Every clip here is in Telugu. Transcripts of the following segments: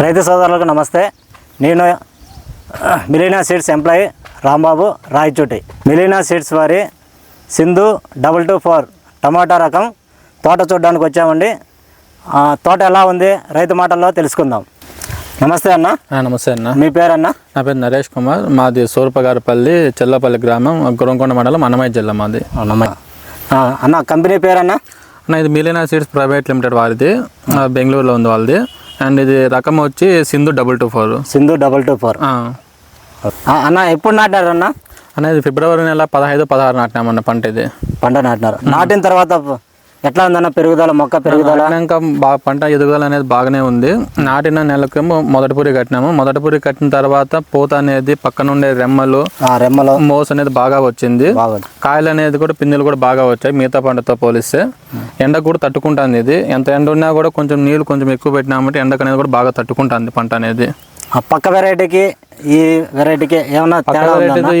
రైతు సోదరులకు నమస్తే. నేను Milena seeds employee Rambabu Rayachoti. Milena seeds వారి సింధు డబల్ టూ ఫోర్ టమాటా రకం తోట చూడడానికి వచ్చామండి. తోట ఎలా ఉంది? రైతు మాటల్లో తెలుసుకుందాం. నమస్తే అన్న. నమస్తే అన్న. మీ పేరన్న? నా పేరు నరేష్ కుమార్. మాది సూర్పగారిపల్లి చెల్లపల్లి గ్రామం గురంకొండ మండలం అన్నమయ్య జిల్లా మాది. ఆ, అన్న కంపెనీ పేరన్న? అన్న ఇది మిలీనా సీడ్స్ ప్రైవేట్ లిమిటెడ్ వారిది. బెంగళూరులో ఉంది వాళ్ళది. అండ్ ఇది రకం వచ్చి Sindhu double two four. Sindhu double two four. అన్న ఎప్పుడు నాటారన్న అనేది ఫిబ్రవరి నెల పదహైదు పదహారు నాటినామన్న పంట ఇది. పంట నాటినారు. నాటిన తర్వాత ఎట్లా ఉందన్న పెరుగుదల మొక్క పెరుగుదల? నాటినాక బాగా పంట ఎదుగుదల అనేది బాగానే ఉంది. నాటిన నెలకేమో మొదటి పూరి కట్టినాము. మొదటి పూరి కట్టిన తర్వాత పూత అనేది పక్కన ఉండే రెమ్మలు ఆ, రెమ్మలో. మోస్ అనేది బాగా వచ్చింది. కాయలు అనేది కూడా పిందెలు కూడా బాగా వచ్చాయి మిగతా పంటతో పోలిస్తే. ఎండ కూడా తట్టుకుంటుంది ఇది. ఎంత ఎండ ఉన్నా కూడా కొంచెం నీళ్ళు కొంచెం ఎక్కువ పెట్టినామంటే ఎండకు అనేది కూడా బాగా తట్టుకుంటుంది పంట అనేది. ఆ పక్క వెరైటీకి ఈ వెరైటీకి ఏమన్నా తేడా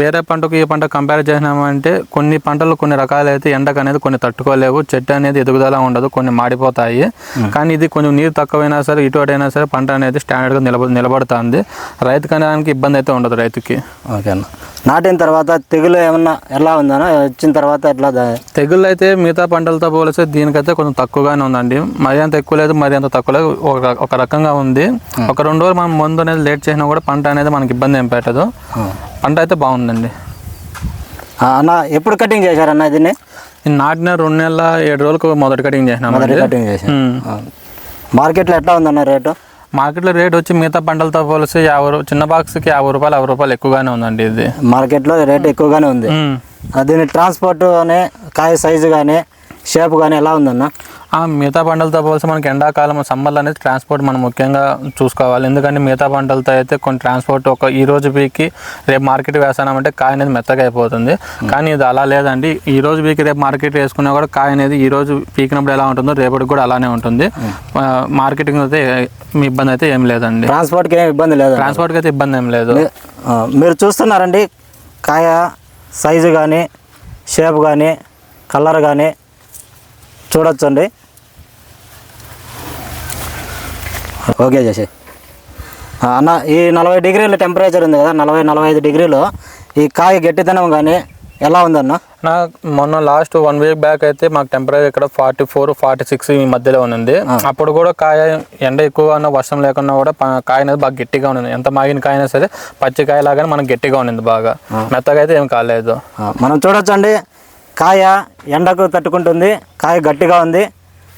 వేరే పంటకు ఈ పంట కంపేర్ చేసినామంటే కొన్ని పంటలు కొన్ని రకాలు అయితే ఎండకు అనేది కొన్ని తట్టుకోలేవు చెట్టు అనేది ఎదుగుదల ఉండదు కొన్ని మాడిపోతాయి. కానీ ఇది కొంచెం నీరు తక్కువైనా సరే ఇటు అటు అయినా సరే పంట అనేది స్టాండర్డ్గా నిలబ నిలబడుతుంది. రైతు కనడానికి ఇబ్బంది అయితే ఉండదు రైతుకి. నాటిన తర్వాత తెగులు ఏమన్నా ఎలా ఉందన్న? వచ్చిన తర్వాత ఎట్లా తెగుళ్ళు అయితే మిగతా పంటలతో పోలిస్తే దీనికైతే కొంచెం తక్కువగానే ఉందండి. మరి అంత ఎక్కువ లేదు మరి అంత తక్కువ లేదు. ఒక ఒక రకంగా ఉంది. ఒక రెండు రోజులు మనం మందు అనేది లేట్ చేసినా కూడా పంట అనేది మనకి ఇబ్బంది ఏం పెట్టదు. పంట అయితే బాగుందండి. అన్న ఎప్పుడు కటింగ్ చేశారన్న దీన్ని? నాటిన రెండు నెలల ఏడు రోజులకు మొదటి కటింగ్ చేసినాం మొదటి కటింగ్ ఆ. మార్కెట్లో ఎట్లా ఉందన్న రేటు? మార్కెట్లో రేట్ వచ్చి మిగతా పంటలతో పోలిస్తే యాభై చిన్న బాక్స్కి యాభై రూపాయలు యాభై రూపాయలు ఎక్కువగానే ఉందండి ఇది. మార్కెట్లో రేట్ ఎక్కువగానే ఉంది. దీని ట్రాన్స్పోర్ట్ కానీ కాయ సైజు కానీ షేప్ కానీ ఎలా ఉందన్న? మిగతా పంటలతో పోలిస్తే మనకి ఎండాకాలం సమ్మర్లో అనేది ట్రాన్స్పోర్ట్ మనం ముఖ్యంగా చూసుకోవాలి. ఎందుకంటే మిగతా పంటలతో అయితే కొన్ని ట్రాన్స్పోర్ట్ ఒక ఈ రోజు పీకి రేపు మార్కెట్ వేసామంటే కాయ అనేది మెత్తగా అయిపోతుంది. కానీ ఇది అలా లేదండి. ఈ రోజు పీకి రేపు మార్కెట్ వేసుకున్నా కూడా కాయ అనేది ఈ రోజు పీకినప్పుడు ఎలా ఉంటుందో రేపటికి కూడా అలానే ఉంటుంది. మార్కెటింగ్ అయితే మీ ఇబ్బంది అయితే ఏం లేదండి. ట్రాన్స్పోర్ట్కి ఏం ఇబ్బంది లేదు ట్రాన్స్పోర్ట్కి అయితే ఇబ్బంది ఏం లేదు. మీరు చూస్తున్నారండి కాయ సైజు కానీ షేప్ కానీ కలర్ కానీ చూడొచ్చండి. ఓకే చేసి అన్న ఈ నలభై డిగ్రీల టెంపరేచర్ ఉంది కదా నలభై నలభై ఐదు డిగ్రీలు. ఈ కాయ గట్టితనం కానీ ఎలా ఉందన్న నా మొన్న లాస్ట్ వన్ వీక్ బ్యాక్ అయితే మాకు టెంపరేచర్ ఇక్కడ ఫార్టీ ఫోర్ ఫార్టీ సిక్స్ ఈ మధ్యలో ఉంది అప్పుడు కూడా కాయ ఎండ ఎక్కువగా ఉన్న వర్షం లేకున్నా కూడా కాయ అనేది బాగా గట్టిగా ఉంది ఎంత మాగిన కాయ అయినా సరే పచ్చి కాయ లాగానే మనకు గట్టిగా ఉంది బాగా. మెత్తగా అయితే ఏం కాలేదు. మనం చూడొచ్చండి. కాయ ఎండకు తట్టుకుంటుంది కాయ గట్టిగా ఉంది.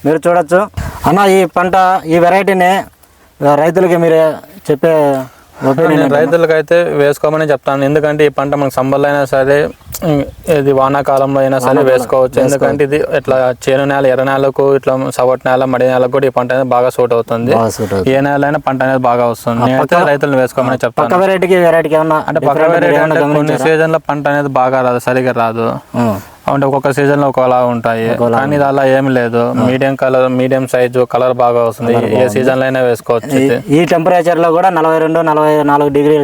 మీరు చూడొచ్చు. అన్న ఈ పంట ఈ వెరైటీని రైతులకి మీరు చెప్పే ఒపీనియన్ నేను రైతులకు అయితే వేసుకోమని చెప్తాను. ఎందుకంటే ఈ పంట మనకు సమ్మర్లో అయినా సరే ఇది వానాకాలంలో అయినా సరే వేసుకోవచ్చు. ఎందుకంటే ఇది ఇట్లా చేను నేల ఎర్ర నేలకు ఇట్లా సవట్ నేల మడి నేలకు కూడా ఈ పంట అనేది బాగా సూట్ అవుతుంది. ఏ నేల అయినా పంట అనేది బాగా వస్తుంది. నేనైతే రైతులను వేసుకోమని చెప్తాను. అంటే పక్క different వేరే ఏమన్నా అంటే కొన్ని? సీజన్లో పంట అనేది బాగా రాదు సరిగా రాదు. అంటే ఒక్కొక్క సీజన్లో ఒకలా ఉంటాయి. కానీ ఇది అలా ఏం లేదు. Medium colour medium size colour బాగా వస్తుంది. ఏ సీజన్లో అయినా వేసుకోవచ్చు. ఈ టెంపరేచర్లో కూడా నలభై రెండు నలభై నాలుగు డిగ్రీ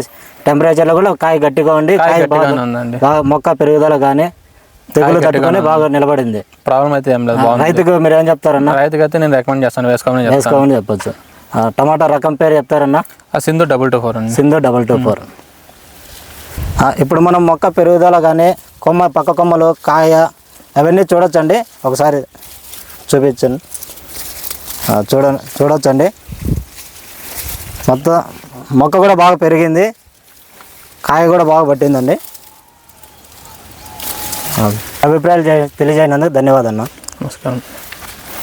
టెంపరేచర్లో కూడా కాయ గట్టిగా ఉండి కాయ ఉందండి. మొక్క పెరుగుదల కానీ తెగులు తట్టుకొని బాగా నిలబడింది. ప్రాబ్లం అయితే ఏం లేదు. రైతుకు మీరు ఏం చెప్తారన్న? రైతుకి అయితే నేను రికమెండ్ చేస్తాను. వేసుకోమని వేసుకోమని చెప్పొచ్చు. టమాటా రకం పేరు చెప్తారన్నా? Sindhu double two four Sindhu double two four ఇప్పుడు మనం మొక్క పెరుగుదల కానీ కొమ్మ పక్క కొమ్మలు కాయ అవన్నీ చూడొచ్చండి. ఒకసారి చూపించండి చూడ చూడొచ్చండి. మొత్తం మొక్క కూడా బాగా పెరిగింది. కాయ కూడా బాగా పట్టిందండి. అభిప్రాయాలు తెలియజేయనందుకు ధన్యవాదాలు నమస్కారం.